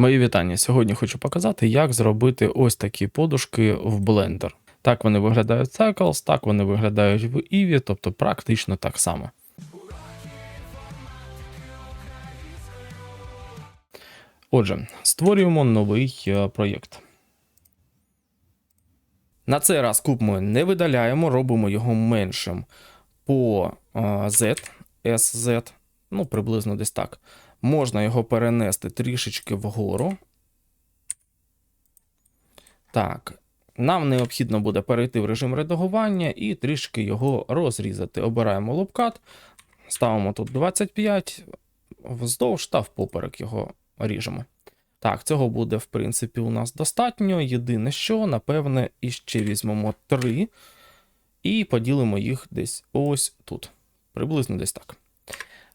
Мої вітання. Сьогодні хочу показати, як зробити ось такі подушки в Blender. Так вони виглядають в Cycles, так вони виглядають в Eevee, тобто практично так само. Отже, створюємо новий е, проєкт. На цей раз куб ми не видаляємо, робимо його меншим по е, Z, SZ, ну приблизно десь так. Можна його перенести трішечки вгору. Так, нам необхідно буде перейти в режим редагування і трішки його розрізати. Обираємо лопкат, ставимо тут 25, вздовж та впоперек його ріжемо. Так, цього буде, в принципі, у нас достатньо. Єдине що, напевне, іще візьмемо 3 і поділимо їх десь ось тут. Приблизно десь так.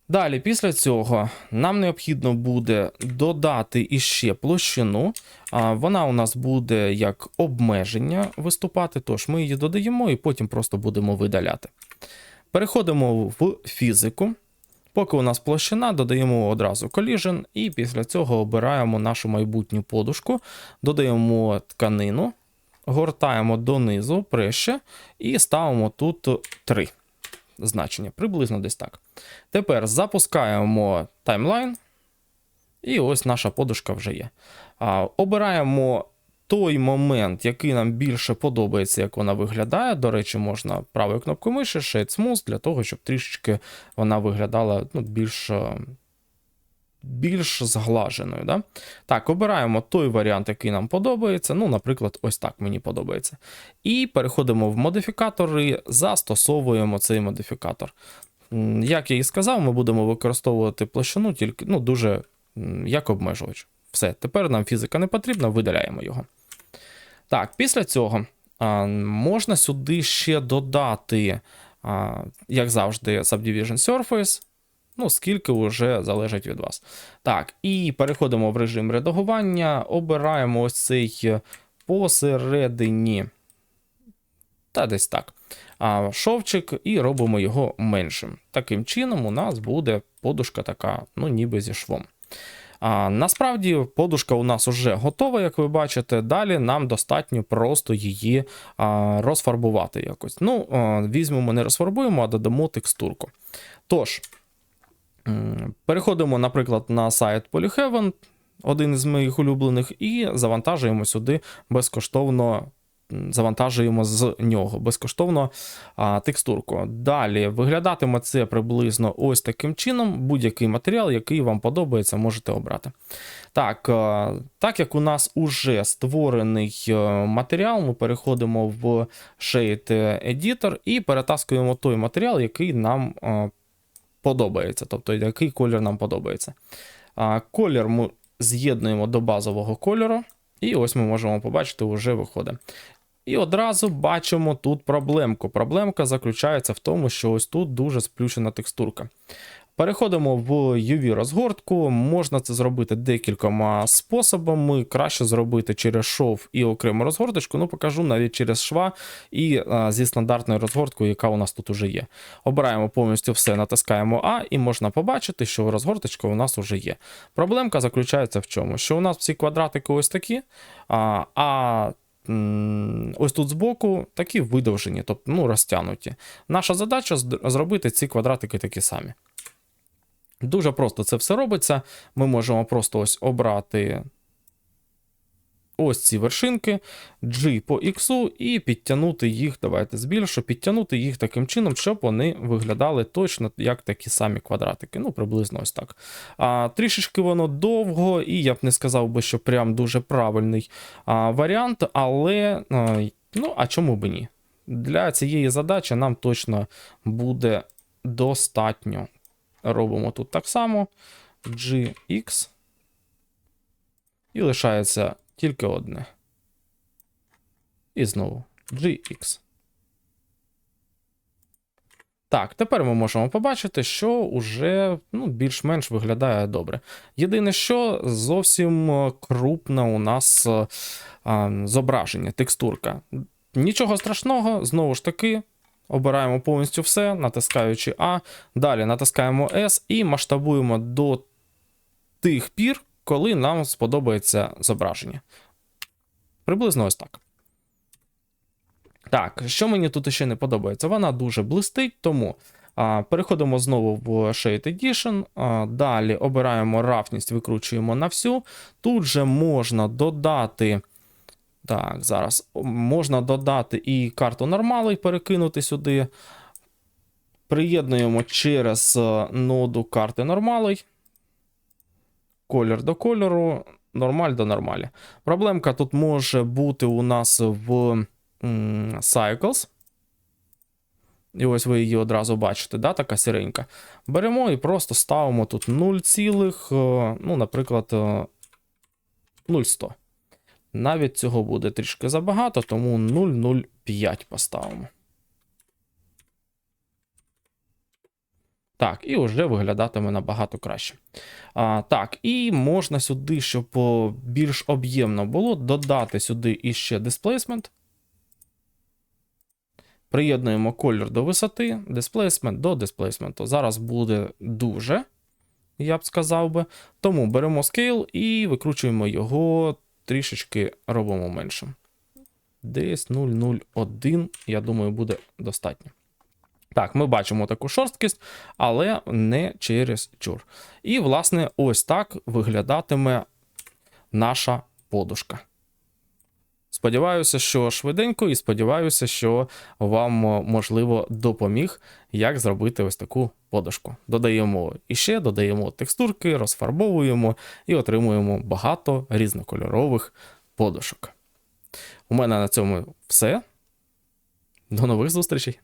Далі, після цього, нам необхідно буде додати іще площину. Вона у нас буде як обмеження виступати, тож ми її додаємо і потім просто будемо видаляти. Переходимо в фізику. Поки у нас площина, додаємо одразу collision, і після цього обираємо нашу майбутню подушку, додаємо тканину, гортаємо донизу преще і ставимо тут 3 значення, приблизно десь так. Тепер запускаємо таймлайн, і ось наша подушка вже є. А, Обираємо той момент, який нам більше подобається, як вона виглядає. До речі, можна правою кнопкою миші, Shade Smooth, для того, щоб трішечки вона виглядала ну, більш. Більш зглаженою. Да? Так, обираємо той варіант, який нам подобається. Ну, наприклад, ось так мені подобається. І переходимо в модифікатори, застосовуємо цей модифікатор. Як я і сказав, ми будемо використовувати площину тільки ну, дуже як обмежувач. Все, тепер нам фізика не потрібна, видаляємо його. Так, після цього а, можна сюди ще додати, а, як завжди, Subdivision Surface. Ну, скільки вже залежить від вас. Так, і переходимо в режим редагування, обираємо ось цей посередині. Та десь так. А, шовчик і робимо його меншим. Таким чином, у нас буде подушка така, ну, ніби зі швом. А, насправді, подушка у нас вже готова, як ви бачите. Далі нам достатньо просто її а, розфарбувати якось. Ну, а, візьмемо, не розфарбуємо, а додамо текстурку. Тож, переходимо, наприклад, на сайт Polyheaven, один із моїх улюблених, і завантажуємо сюди безкоштовно. Завантажуємо з нього безкоштовно а, текстурку. Далі виглядатиме це приблизно ось таким чином. Будь-який матеріал, який вам подобається, можете обрати. Так, е, так як у нас уже створений е, матеріал, ми переходимо в Shade Editor і перетаскуємо той матеріал, який нам е, подобається, тобто який колір нам подобається. А, Колір ми з'єднуємо до базового кольору, і ось ми можемо побачити, вже виходить. І одразу бачимо тут проблемку. Проблемка заключається в тому, що ось тут дуже сплющена текстурка. Переходимо в UV розгортку. Можна це зробити декількома способами. Краще зробити через шов і окрему розгорточку. Ну, покажу навіть через шва і а, зі стандартною розгорткою, яка у нас тут уже є. Обираємо повністю все, натискаємо А, і можна побачити, що розгорточка у нас вже є. Проблемка заключається в чому? Що у нас всі квадратики ось такі, а, а ось тут збоку такі видовжені, тобто ну, розтягнуті. Наша задача зробити ці квадратики такі самі. Дуже просто це все робиться. Ми можемо просто ось обрати ось ці вершинки, G по X і підтягнути їх. Давайте збільшу, підтягнути їх таким чином, щоб вони виглядали точно як такі самі квадратики. Ну, приблизно ось так. А, Трішечки воно довго, і я б не сказав би, що прям дуже правильний а, варіант, але а, ну, а чому би ні? Для цієї задачі нам точно буде достатньо. Робимо тут так само GX. І лишається тільки одне. І знову GX. Так, тепер ми можемо побачити, що уже ну, більш-менш виглядає добре. Єдине, що зовсім е, крупне у нас е, а, зображення, текстурка. Нічого страшного, знову ж таки, обираємо повністю все, натискаючи А. Далі натискаємо S і масштабуємо до тих пір, коли нам сподобається зображення. Приблизно ось так. Так, що мені тут ще не подобається? Вона дуже блистить, тому а, переходимо знову в Shade Edition. А, далі обираємо рафність, викручуємо на всю. Тут же можна додати. Так, зараз можна додати і карту нормали, перекинути сюди. Приєднуємо через е, ноду карти нормалий. Колір до кольору, нормаль до нормалі. Проблемка тут може бути у нас в Cycles. І ось ви її одразу бачите, да, така сіренька. Беремо і просто ставимо тут 0, е, ну, наприклад, е, 0,100. Навіть цього буде трішки забагато, тому 0,05 поставимо. Так, і вже виглядатиме набагато краще. А, так, і можна сюди, щоб більш об'ємно було, додати сюди іще displacement. Приєднуємо колір до висоти, displacement до displacement. Зараз буде дуже, я б сказав би. Тому беремо scale і викручуємо його трішечки робимо меншим. Десь 0,01, я думаю, буде достатньо. Так, ми бачимо таку шорсткість, але не через чур. І, власне, ось так виглядатиме наша подушка. Сподіваюся, що швиденько, і сподіваюся, що вам, можливо, допоміг, як зробити ось таку подушку. Додаємо іще, додаємо текстурки, розфарбовуємо і отримуємо багато різнокольорових подушок. У мене на цьому все. До нових зустрічей!